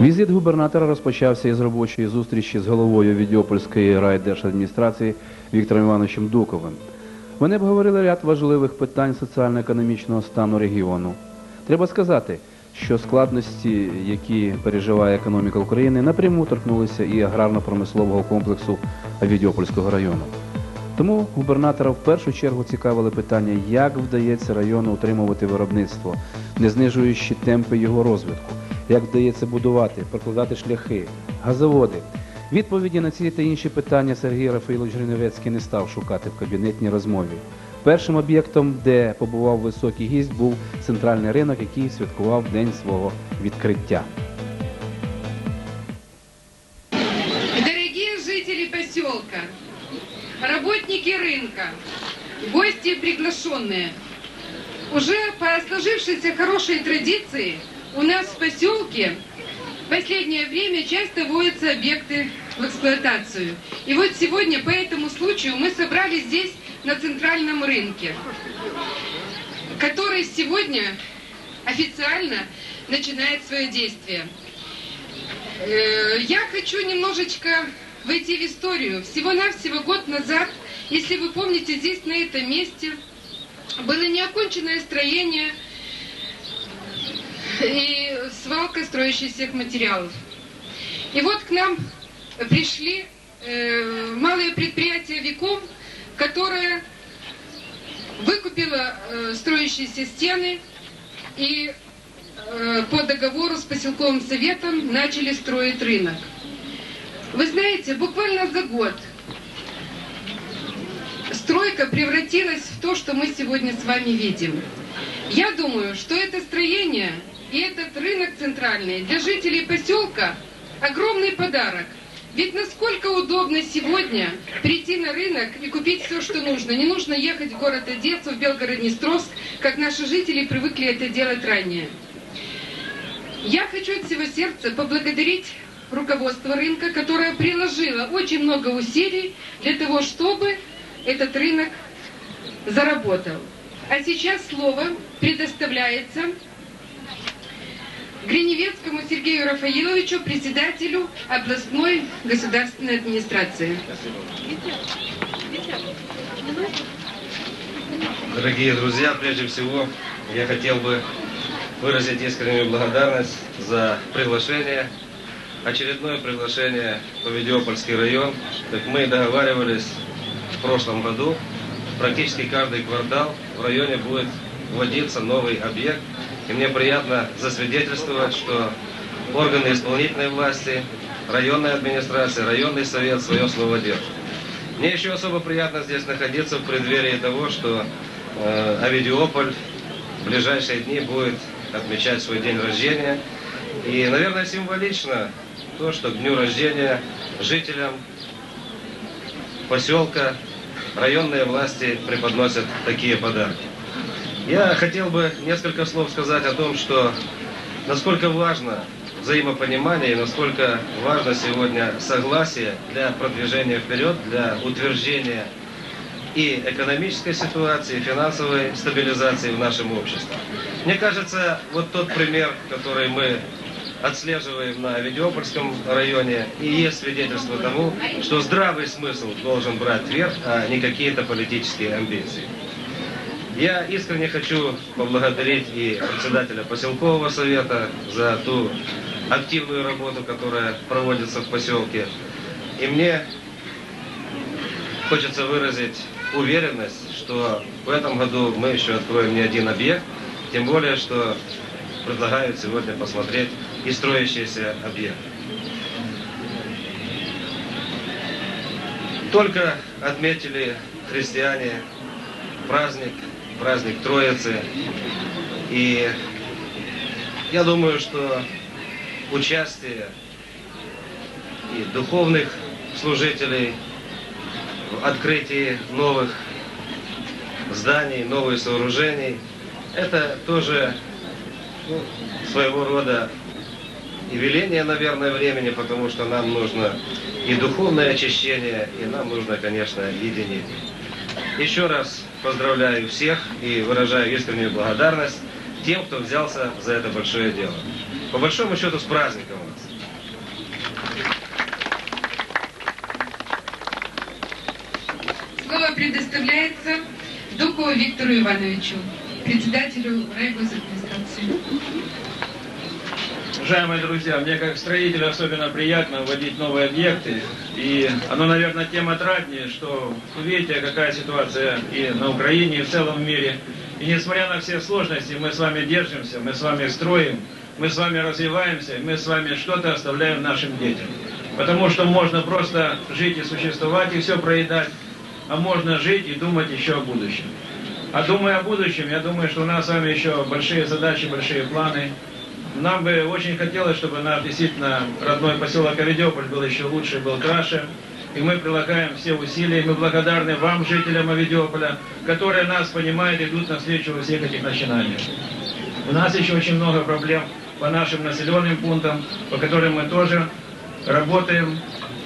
Візит губернатора розпочався із робочої зустрічі з головою Відьопольської райдержадміністрації Віктором Івановичем Дуковим. Вони обговорили ряд важливих питань соціально-економічного стану регіону. Треба сказати, що складності, які переживає економіка України, напряму торкнулися і аграрно-промислового комплексу Відьопольського району. Тому губернатора в першу чергу цікавили питання, як вдається району утримувати виробництво, не знижуючи темпи його розвитку, як вдається будувати, прокладати шляхи, газоводи. Відповіді на ці та інші питання Сергій Рафаїлович Гриневецький не став шукати в кабінетній розмові. Першим об'єктом, де побував високий гість, був центральний ринок, який святкував день свого відкриття. Дорогие жители поселка, работники рынка, гости и приглашенные, уже по сложившейся хорошей традиции у нас в поселке в последнее время часто вводятся объекты в эксплуатацию. И вот сегодня по этому случаю мы собрались здесь, на центральном рынке, который сегодня официально начинает свое действие. Э, Я хочу немножечко войти в историю. Всего-навсего год назад, если вы помните, здесь, на этом месте, было неоконченное строение и свалка строящихся материалов. И вот к нам пришли э, малое предприятие «Виком», которое выкупило э, строящиеся стены и э, по договору с поселковым советом начали строить рынок. Вы знаете, буквально за год стройка превратилась в то, что мы сегодня с вами видим. Я думаю, что это строение и этот рынок центральный для жителей поселка огромный подарок. Ведь насколько удобно сегодня прийти на рынок и купить все, что нужно. Не нужно ехать в город Одессу, в Белгород-Днестровск, как наши жители привыкли это делать ранее. Я хочу от всего сердца поблагодарить руководство рынка, которое приложило очень много усилий для того, чтобы этот рынок заработал. А сейчас слово предоставляется Гриневецкому Сергею Рафаиловичу, председателю областной государственной администрации. Дорогие друзья, прежде всего я хотел бы выразить искреннюю благодарность за приглашение, очередное приглашение в Авидиопольский район. Как мы договаривались в прошлом году, практически каждый квартал в районе будет вводиться новый объект. И мне приятно засвидетельствовать, что органы исполнительной власти, районная администрация, районный совет свое слово держат. Мне еще особо приятно здесь находиться в преддверии того, что э, Авидиополь в ближайшие дни будет отмечать свой день рождения. И, наверное, символично то, что к дню рождения жителям поселка районные власти преподносят такие подарки. Я хотел бы несколько слов сказать о том, что насколько важно взаимопонимание и насколько важно сегодня согласие для продвижения вперед, для утверждения и экономической ситуации, и финансовой стабилизации в нашем обществе. Мне кажется, вот тот пример, который мы отслеживаем на Авидиопольском районе, и есть свидетельство тому, что здравый смысл должен брать верх, а не какие-то политические амбиции. Я искренне хочу поблагодарить и председателя поселкового совета за ту активную работу, которая проводится в поселке. И мне хочется выразить уверенность, что в этом году мы еще откроем не один объект, тем более, что предлагают сегодня посмотреть и строящиеся объекты. Только отметили христиане праздник, праздник Троицы. И я думаю, что участие и духовных служителей в открытии новых зданий, новых сооружений, это тоже ну, своего рода и веление, наверное, времени, потому что нам нужно и духовное очищение, и нам нужно, конечно, единение. Еще раз поздравляю всех и выражаю искреннюю благодарность тем, кто взялся за это большое дело. По большому счету, с праздником вас! Слово предоставляется Дукову Виктору Ивановичу, председателю райгосадминистрации. Уважаемые друзья, мне как строителю особенно приятно вводить новые объекты. И оно, наверное, тем отраднее, что видите, какая ситуация и на Украине, и в целом мире. И несмотря на все сложности, мы с вами держимся, мы с вами строим, мы с вами развиваемся, мы с вами что-то оставляем нашим детям. Потому что можно просто жить и существовать, и все проедать, а можно жить и думать еще о будущем. А думая о будущем, я думаю, что у нас с вами еще большие задачи, большие планы. Нам бы очень хотелось, чтобы наш действительно родной поселок Авидеополь был еще лучше, был краше. И мы прилагаем все усилия, мы благодарны вам, жителям Авидеополя, которые нас понимают и идут навстречу во всех этих начинаниях. У нас еще очень много проблем по нашим населенным пунктам, по которым мы тоже работаем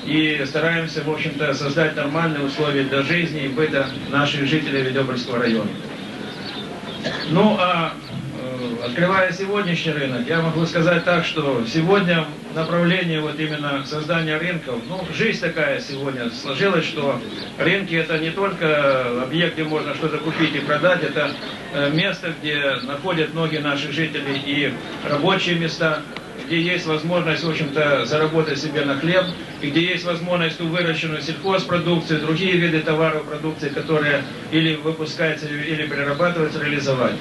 и стараемся, в общем-то, создать нормальные условия для жизни и быта наших жителей Ведёпольского района. Ну, а открывая сегодняшний рынок, я могу сказать так, что сегодня направление вот именно создания рынков, ну, жизнь такая сегодня сложилась, что рынки это не только объект, где можно что-то купить и продать, это э, место, где находят многие наши жители и рабочие места, где есть возможность, в общем-то, заработать себе на хлеб, и где есть возможность ту выращенную сельхозпродукцию, другие виды товаров, продукции, которые или выпускаются, или перерабатываются, реализовать.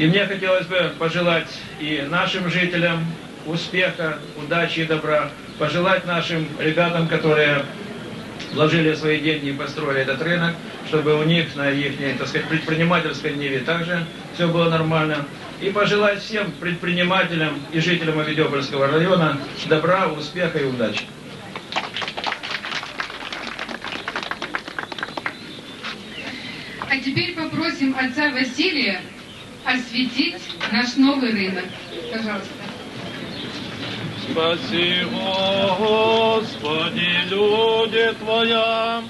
И мне хотелось бы пожелать и нашим жителям успеха, удачи и добра, пожелать нашим ребятам, которые вложили свои деньги и построили этот рынок, чтобы у них на их, так сказать, предпринимательской ниве также все было нормально. И пожелать всем предпринимателям и жителям Авидеопольского района добра, успеха и удачи. А теперь попросим отца Василия осветить наш новый рынок. Пожалуйста. Спаси, Господи, люди Твоя,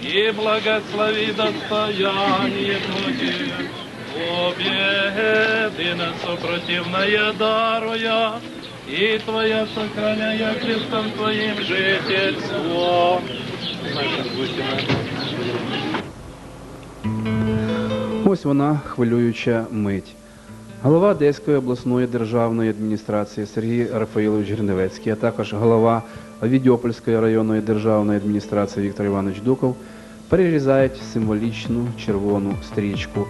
и благослови достояние Твое. Победы на сопротивное даруя, и Твоя сохраняя крестом Твоим жительство. Ось вона хвилююча мить. Голова Одеської обласної державної адміністрації Сергій Рафаїлович Гриневецький, а також голова Відьопольської районної державної адміністрації Віктор Іванович Дуков перерізають символічну червону стрічку.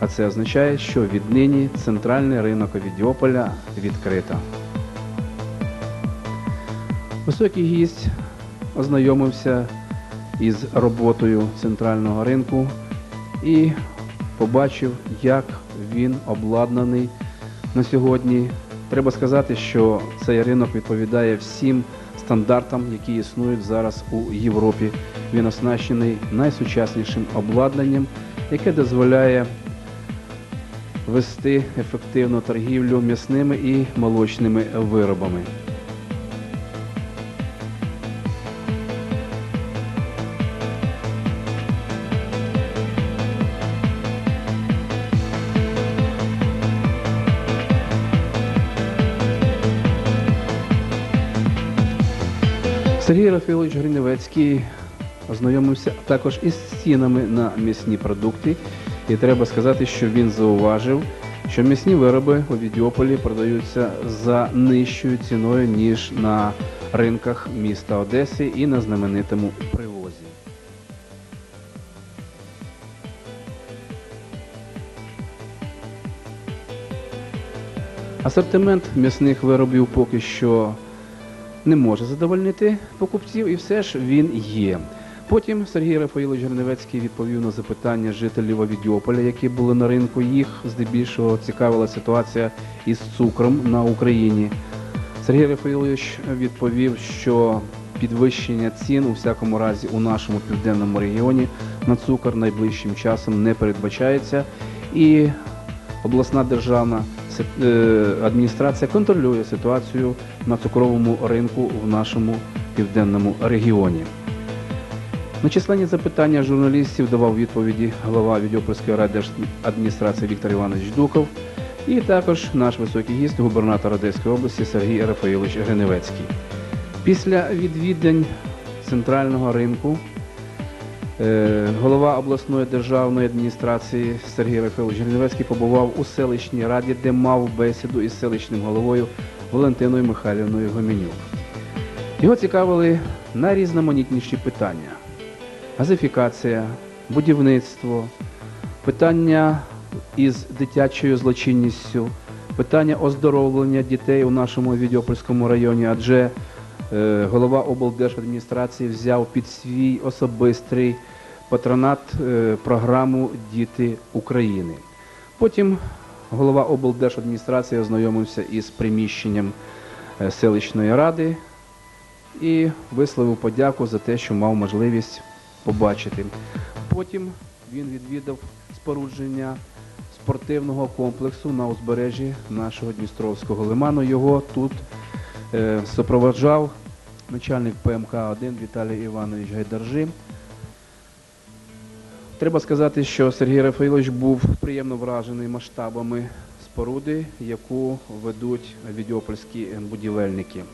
А це означає, що віднині центральний ринок Відьополя відкрито. Високий гість ознайомився із роботою центрального ринку і побачив, як він обладнаний на сьогодні. Треба сказати, що цей ринок відповідає всім стандартам, які існують зараз у Європі. Він оснащений найсучаснішим обладнанням, яке дозволяє вести ефективну торгівлю м'ясними і молочними виробами. Сергій Рафілович Гриневецький ознайомився також із цінами на м'ясні продукти. І треба сказати, що він зауважив, що м'ясні вироби у Відіополі продаються за нижчою ціною, ніж на ринках міста Одеси і на знаменитому привозі. Асортимент м'ясних виробів поки що не може задовольнити покупців, і все ж він є. Потім Сергій Рафаїлович Герневецький відповів на запитання жителів Авідіополя, які були на ринку. Їх здебільшого цікавила ситуація із цукром на Україні. Сергій Рафаїлович відповів, що підвищення цін у всякому разі у нашому південному регіоні на цукор найближчим часом не передбачається, і обласна державна адміністрація контролює ситуацію на цукровому ринку в нашому південному регіоні. На численні запитання журналістів давав відповіді голова Відьопольської райдержадміністрації Віктор Іванович Дуков і також наш високий гість, губернатор Одеської області Сергій Рафаїлович Гриневецький. Після відвідань центрального ринку Е, Голова обласної державної адміністрації Сергій Рафилович Гриневецький побував у селищній раді, де мав бесіду із селищним головою Валентиною Михайлівною Гомінюк. Його цікавили найрізноманітніші питання: газифікація, будівництво, питання із дитячою злочинністю, питання оздоровлення дітей у нашому Відьопольському районі, адже е, голова облдержадміністрації взяв під свій особистий патронат е, програму Діти України. Потім голова облдержадміністрації ознайомився із приміщенням е, селищної ради і висловив подяку за те, що мав можливість побачити. Потім він відвідав спорудження спортивного комплексу на узбережжі нашого Дністровського лиману. Його тут е, супроводжав начальник ПМК-1 Віталій Іванович Гайдаржи. Треба сказати, що Сергій Рафаїлович був приємно вражений масштабами споруди, яку ведуть відьопольські будівельники.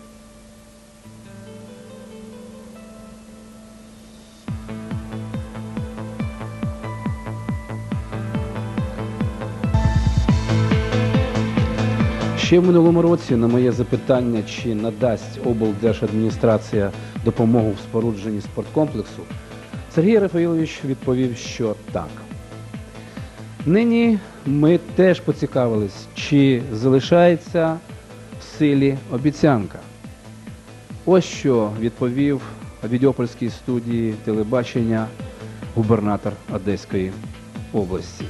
Ще в минулому році на моє запитання, чи надасть облдержадміністрація допомогу в спорудженні спорткомплексу, Сергій Рафаїлович відповів, що так. Нині ми теж поцікавились, чи залишається в силі обіцянка. Ось що відповів Відьопольській студії телебачення губернатор Одеської області.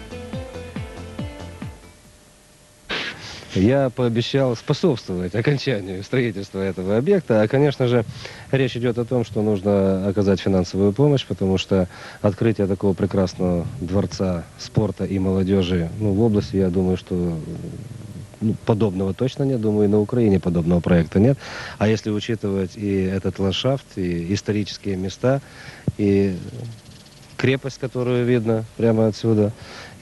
Я пообещал способствовать окончанию строительства этого объекта. А, конечно же, речь идет о том, что нужно оказать финансовую помощь, потому что открытие такого прекрасного дворца спорта и молодежи ну, в области, я думаю, что ну, подобного точно нет. Думаю, и на Украине подобного проекта нет. А если учитывать и этот ландшафт, и исторические места, и крепость, которую видно прямо отсюда,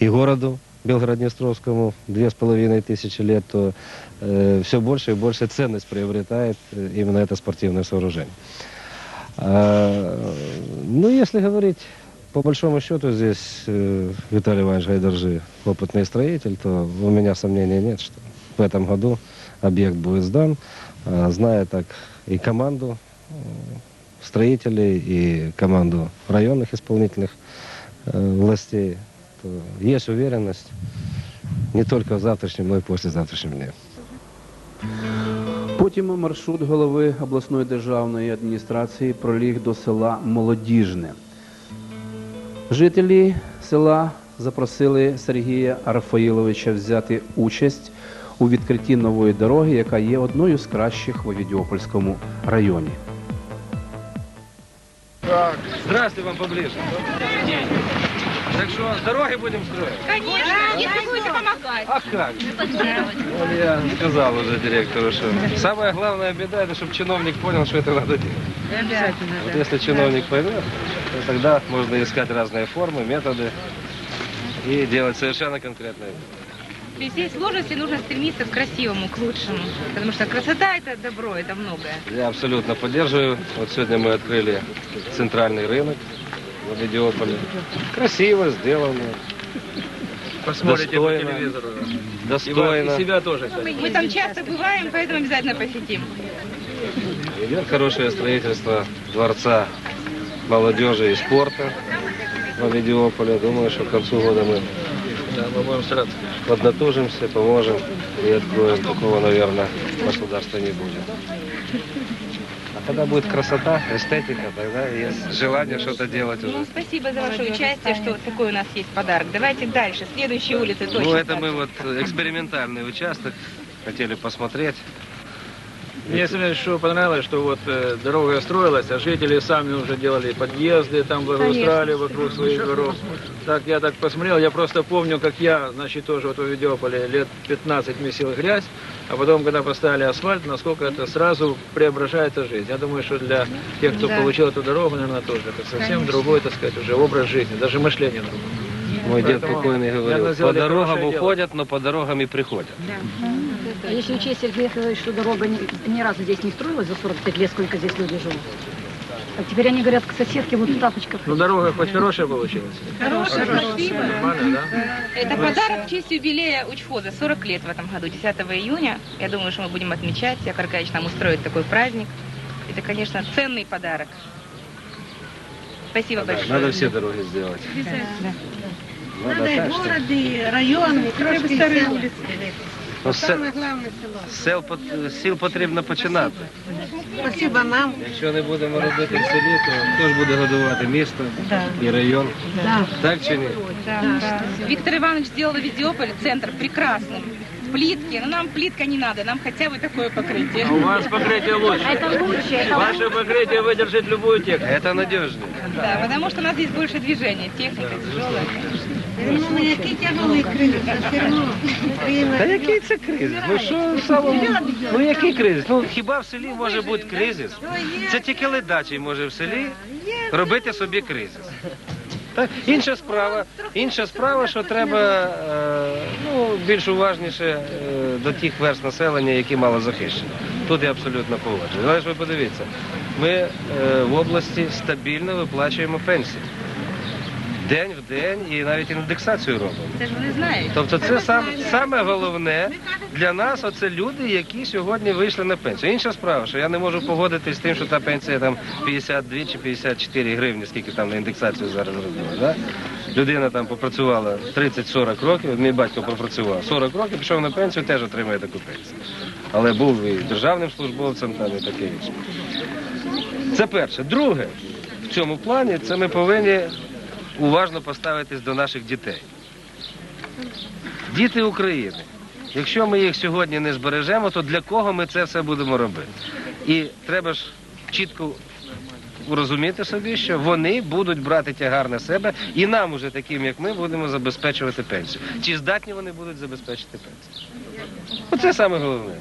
и городу Белгород-Днестровскому две с половиной тысячи лет, то все больше и больше ценность приобретает э, именно это спортивное сооружение. А, ну, если говорить по большому счету, здесь э, Виталий Иванович Гайдаржи опытный строитель, то у меня сомнений нет, что в этом году объект будет сдан. А, зная так и команду э, строителей, и команду районных исполнительных э, властей, то есть уверенность не только в завтрашнем, но и послезавтрашнем дне. Потім маршрут голови обласної державної адміністрації проліг до села Молодіжне. Жителі села запросили Сергія Рафаїловича взяти участь у відкритті нової дороги, яка є одною з кращих у Відьопольському районі. Здравствуйте вам поближе. Так что, дороги будем строить? Конечно, если будете помогать. А как? Вот я сказал уже директору, что самая главная беда, это чтобы чиновник понял, что это надо делать. Обязательно, Вот если чиновник поймет, то тогда можно искать разные формы, методы и делать совершенно конкретные. При всей сложности нужно стремиться к красивому, к лучшему. Потому что красота это добро, это многое. Я абсолютно поддерживаю. Вот сегодня мы открыли центральный рынок в Авидиополе. Красиво сделано, Посмотрите Достойно. по телевизору. И, вас, и достойно. себя тоже. кстати. Мы там часто бываем, поэтому обязательно посетим. Идет хорошее строительство дворца молодежи и спорта в Авидиополе. Думаю, что к концу года мы Да, мы будем стараться. поднатужимся, поможем и откроем. Такого, наверное, государства не будет. Когда будет красота, эстетика, тогда есть желание что-то делать уже. Ну, спасибо за ваше участие, что вот такой у нас есть подарок. Давайте дальше. Следующие улицы точно. Ну, это мы вот экспериментальный участок хотели посмотреть. Мне самое что понравилось, что вот э, дорога строилась, а жители сами уже делали подъезды, там благоустраивали вокруг своих дворов. Так я так посмотрел, я просто помню, как я, значит, тоже вот в Видеополе лет 15 месил грязь, а потом, когда поставили асфальт, насколько это сразу преображает жизнь. Я думаю, что для тех, кто Да. получил эту дорогу, наверное, тоже это совсем Конечно. другой, так сказать, уже образ жизни, даже мышление другое. Мой дед покойный говорил, по дорогам уходят, но по дорогам и приходят. А если учесть, Сергей Федорович, что дорога ни, ни разу здесь не строилась за 45 лет, сколько здесь люди живут? А теперь они говорят, к соседке вот в тапочках. Ну, дорога хоть хорошая получилась? Хорошая, Нормально, да? Это подарок в честь юбилея Учхоза. 40 лет в этом году, 10 июня. Я думаю, что мы будем отмечать. Яков Аркадьевич нам устроит такой праздник. Это, конечно, ценный подарок. Спасибо большое. Надо все дороги сделать. Надо и город, и район, и трошки сел. Ну, се- Саме головне село. сел, пот- сіл потрібно починати. Спасибо нам. Якщо не будемо робити в селі, то хто ж буде годувати місто і район? Так чи ні? Виктор Иванович сделал Везиополь центр прекрасным. Плитки, но нам плитка не надо, нам хотя бы такое покрытие. А у вас покрытие лучше. Это лучше, это Ваше покрытие выдержит любую технику. Це надіжніше. Да, потому что у нас здесь больше движения, техника тяжелая. Ну, Та який це кризис? Ну що самому? Ну який кризис? Ну хіба в селі може бути кризис? Це тільки ледачий може в селі робити собі кризис. Так? Інша справа, інша справа, що треба е, ну, більш уважніше е, до тих верст населення, які мало захищені. Тут я абсолютно погоджуюсь. Але ж ви подивіться, ми е, в області стабільно виплачуємо пенсії. День в день і навіть індексацію робимо. Це ж вони знають. Тобто це сам, саме головне для нас, оце люди, які сьогодні вийшли на пенсію. Інша справа, що я не можу погодитись з тим, що та пенсія там 52 чи 54 гривні, скільки там на індексацію зараз зробили. Да? Людина там попрацювала 30-40 років, мій батько попрацював 40 років, пішов на пенсію, теж отримує таку пенсію. Але був і державним службовцем там і таке інше. Це перше. Друге, в цьому плані це ми повинні уважно поставитись до наших дітей. Діти України. Якщо ми їх сьогодні не збережемо, то для кого ми це все будемо робити? І треба ж чітко розуміти собі, що вони будуть брати тягар на себе, і нам, уже таким як ми, будемо забезпечувати пенсію. Чи здатні вони будуть забезпечити пенсію? Оце саме головне.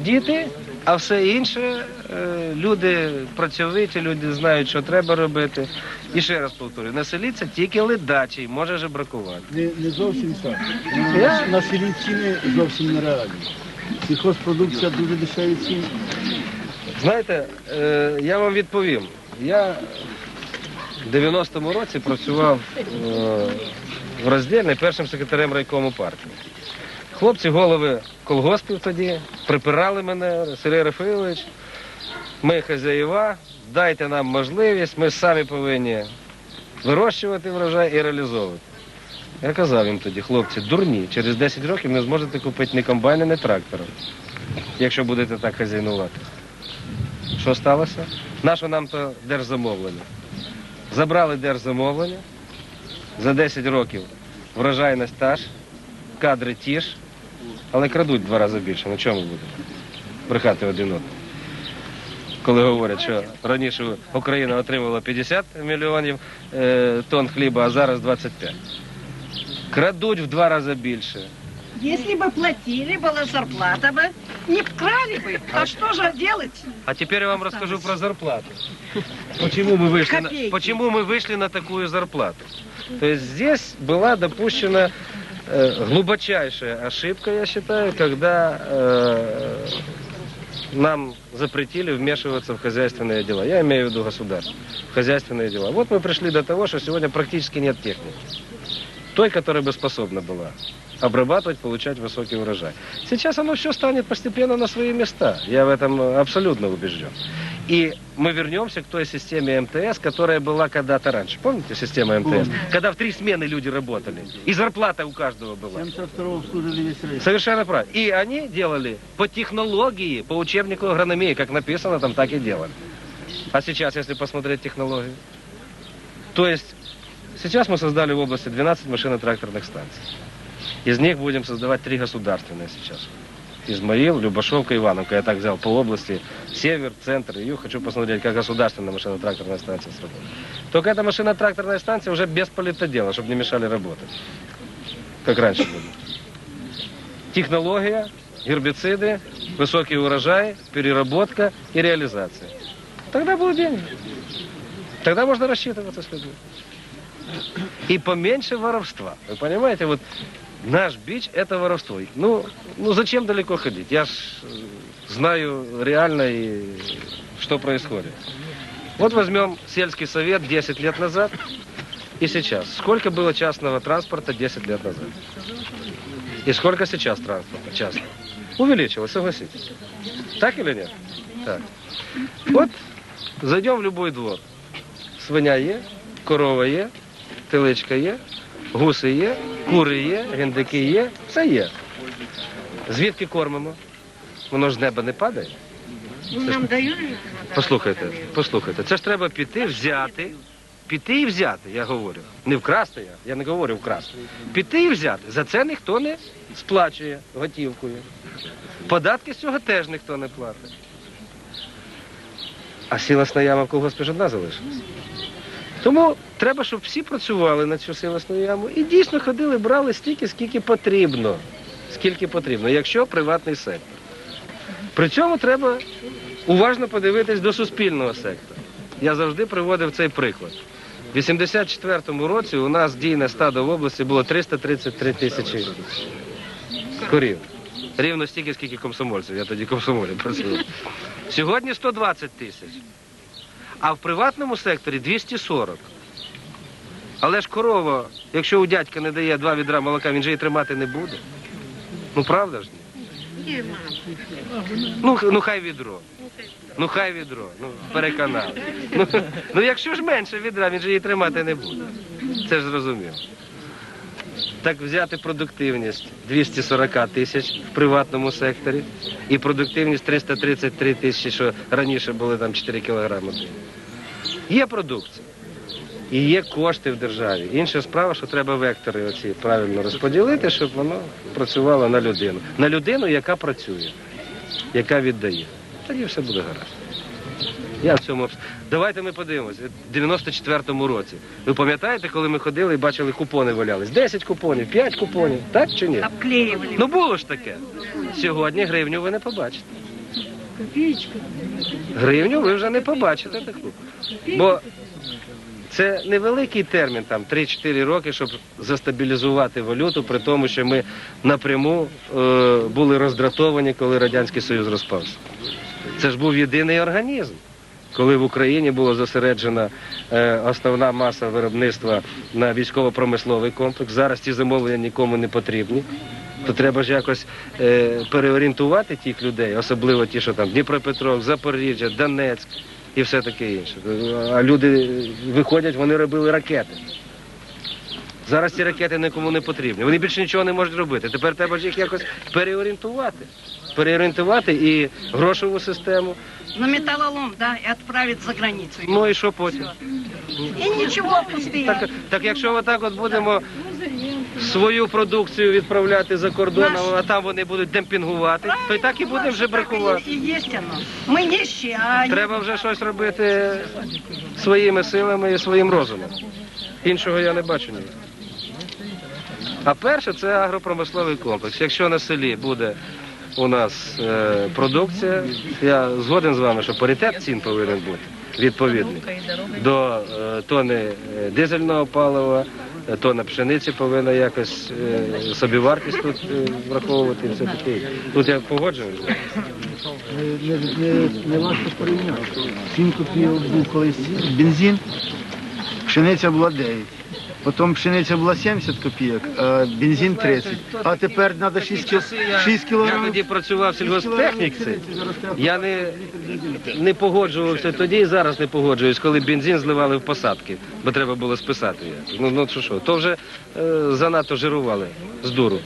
Діти, а все інше е, люди працьовиті, люди знають, що треба робити. І ще раз повторюю, на селі це тільки ледачий, може же бракувати. Не, не зовсім так. На, на селі ціни зовсім нереальні. Сільхозпродукція дуже дешеві ціни. Знаєте, е, я вам відповім. Я в 90-му році працював е, в роздільний першим секретарем райкому партії. Хлопці, голови колгоспів тоді, припирали мене, Сергій Рафаїлович, ми хазяєва, дайте нам можливість, ми самі повинні вирощувати врожай і реалізовувати. Я казав їм тоді, хлопці, дурні, через 10 років не зможете купити ні комбайни, ні трактора, якщо будете так хазяйнувати. Що сталося? Нащо нам то держзамовлення? Забрали держзамовлення, за 10 років врожайність та ж, кадри ті ж, але крадуть в два рази більше. На чому будемо? Брехати один одного. Коли говорять, що раніше Україна отримувала 50 мільйонів е, тонн хліба, а зараз 25. Крадуть в два рази більше. Если бы платили, была зарплата бы, не крали бы. А что же делать? А теперь я вам расскажу про зарплату. Почему мы вышли на, Копейки. почему мы вышли на такую зарплату? То есть здесь была допущена э, глубочайшая ошибка, я считаю, когда э, нам запретили вмешиваться в хозяйственные дела. Я имею в виду государство. В хозяйственные дела. Вот мы пришли до того, что сегодня практически нет техники. Той, которая бы способна была обрабатывать, получать высокий урожай. Сейчас оно все станет постепенно на свои места. Я в этом э, абсолютно убежден. И мы вернемся к той системе МТС, которая была когда-то раньше. Помните систему МТС? Когда в три смены люди работали. И зарплата у каждого была. 72-го обслужили весь рейс. Совершенно правильно. И они делали по технологии, по учебнику агрономии, как написано, там так и делали. А сейчас, если посмотреть технологию, то есть сейчас мы создали в области 12 машино-тракторных станций. Из них будем создавать три государственные сейчас. Измаил, Любашовка, Ивановка. Я так взял по области. Север, центр юг. Хочу посмотреть, как государственная машино-тракторная станция сработает. Только эта машино-тракторная станция уже без политодела, чтобы не мешали работать. Как раньше было. Технология, гербициды, высокий урожай, переработка и реализация. Тогда будут деньги. Тогда можно рассчитываться с людьми. И поменьше воровства. Вы понимаете, вот наш бич это воровство. Ну, ну зачем далеко ходить? Я ж э, знаю реально и что происходит. Вот возьмем сельский совет 10 лет назад и сейчас. Сколько было частного транспорта 10 лет назад? И сколько сейчас транспорта частного? Увеличилось, согласитесь. Так или нет? Так. Вот зайдем в любой двор. Свиня є, корова є, теличка є, гуси є, кури є, гендики є, все є. Звідки кормимо? Воно ж з неба не падає. Нам дають. Послухайте, послухайте, це ж треба піти, взяти, піти і взяти, я говорю. Не вкрасти я, я не говорю вкрасти. Піти і взяти. За це ніхто не сплачує готівкою. Податки з цього теж ніхто не платить. А сілосна яма в колгоспі ж одна залишилась. Тому треба, щоб всі працювали на цю силосну яму і дійсно ходили, брали стільки, скільки потрібно. Скільки потрібно, якщо приватний сектор. При цьому треба уважно подивитись до суспільного сектора. Я завжди приводив цей приклад. У 84-му році у нас дійне стадо в області було 333 тисячі корів. Рівно стільки, скільки комсомольців. Я тоді комсомолі працював. Сьогодні 120 тисяч. А в приватному секторі 240. Але ж корова, якщо у дядька не дає два відра молока, він же її тримати не буде. Ну правда ж ні? Ну, ну хай відро. Ну хай відро. Ну, переконав. Ну, ну якщо ж менше відра, він же її тримати не буде. Це ж зрозуміло. Так взяти продуктивність 240 тисяч в приватному секторі і продуктивність 333 тисячі, що раніше були там 4 кілограми. Є продукція. І є кошти в державі. Інша справа, що треба вектори оці правильно розподілити, щоб воно працювало на людину. На людину, яка працює, яка віддає. Тоді все буде гаразд. Я в цьому Давайте ми подивимося. В 94-му році. Ви пам'ятаєте, коли ми ходили і бачили купони валялись? 10 купонів, 5 купонів, так чи ні? Обклеивали. Ну було ж таке. Сьогодні гривню ви не побачите. Гривню ви вже не побачите таку. Бо це невеликий термін, там 3-4 роки, щоб застабілізувати валюту, при тому, що ми напряму е, були роздратовані, коли Радянський Союз розпався. Це ж був єдиний організм. Коли в Україні була зосереджена е, основна маса виробництва на військово-промисловий комплекс, зараз ці замовлення нікому не потрібні, то треба ж якось е, переорієнтувати тих людей, особливо ті, що там Дніпропетровськ, Запоріжжя, Донецьк і все таке інше. А люди виходять, вони робили ракети. Зараз ці ракети нікому не потрібні. Вони більше нічого не можуть робити. Тепер треба ж їх якось переорієнтувати. Переорієнтувати і грошову систему. На металлолом, да, и отправить за границу. Ну і що потім? И ничего, пустые. Так, так якщо отак от будемо свою продукцію відправляти за кордон, а там вони будуть демпінгувати, то і так і будемо вже бракувати. И есть оно. Мы нищие, а Треба вже щось робити своїми силами і своїм розумом. Іншого я не бачу ніяк. А перше це агропромисловий комплекс. Якщо на селі буде у нас е, продукція, я згоден з вами, що паритет цін повинен бути відповідний до е, тони е, дизельного палива, тонна пшениці повинна якось е, собівартість тут е, враховувати. Все таке. Тут я погоджуюсь. Не, не, не, важко порівняти. 7 копійок був колись бензин, пшениця була 9. Потім пшениця була 70 копійок, а бензин 30. А тепер треба 6, кіл... 6 Я тоді працював в сільгосптехніці. Я не, не погоджувався тоді і зараз не погоджуюсь, коли бензин зливали в посадки, бо треба було списати. Ну, ну що, що, то вже е, занадто жирували з дуру.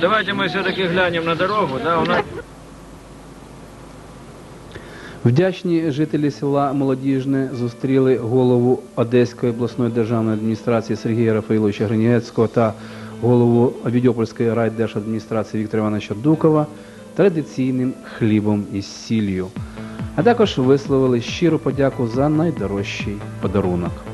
Давайте мы все-таки глянем на дорогу, да, у нас Вдячні жителі села Молодіжне зустріли голову Одеської обласної державної адміністрації Сергія Рафаїловича Гринєцького та голову Відьопольської райдержадміністрації Віктора Івановича Дукова традиційним хлібом із сіллю, а також висловили щиру подяку за найдорожчий подарунок.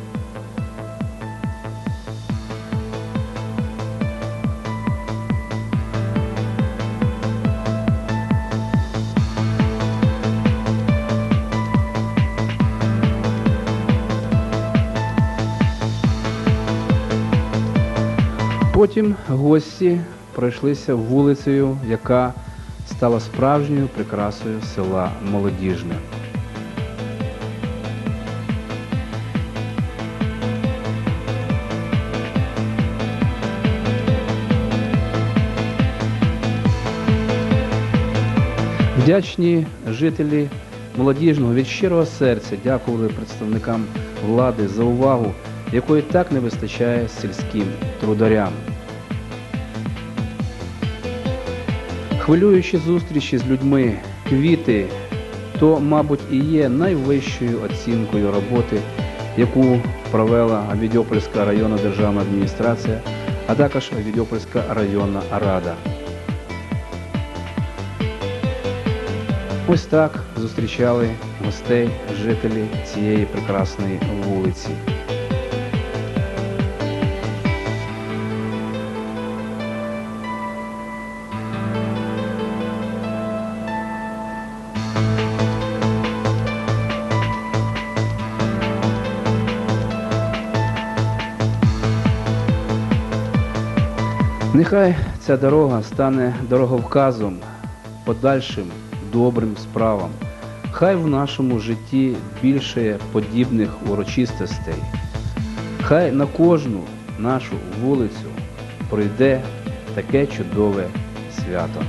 Потім гості пройшлися вулицею, яка стала справжньою прикрасою села Молодіжне. Вдячні жителі молодіжного від щирого серця дякували представникам влади за увагу якої так не вистачає сільським трударям. Хвилюючі зустрічі з людьми, квіти, то, мабуть, і є найвищою оцінкою роботи, яку провела Авідьопольська районна державна адміністрація, а також Авідьопольська районна рада. Ось так зустрічали гостей жителі цієї прекрасної вулиці. Нехай ця дорога стане дороговказом подальшим добрим справам. Хай в нашому житті більше подібних урочистостей. Хай на кожну нашу вулицю прийде таке чудове свято.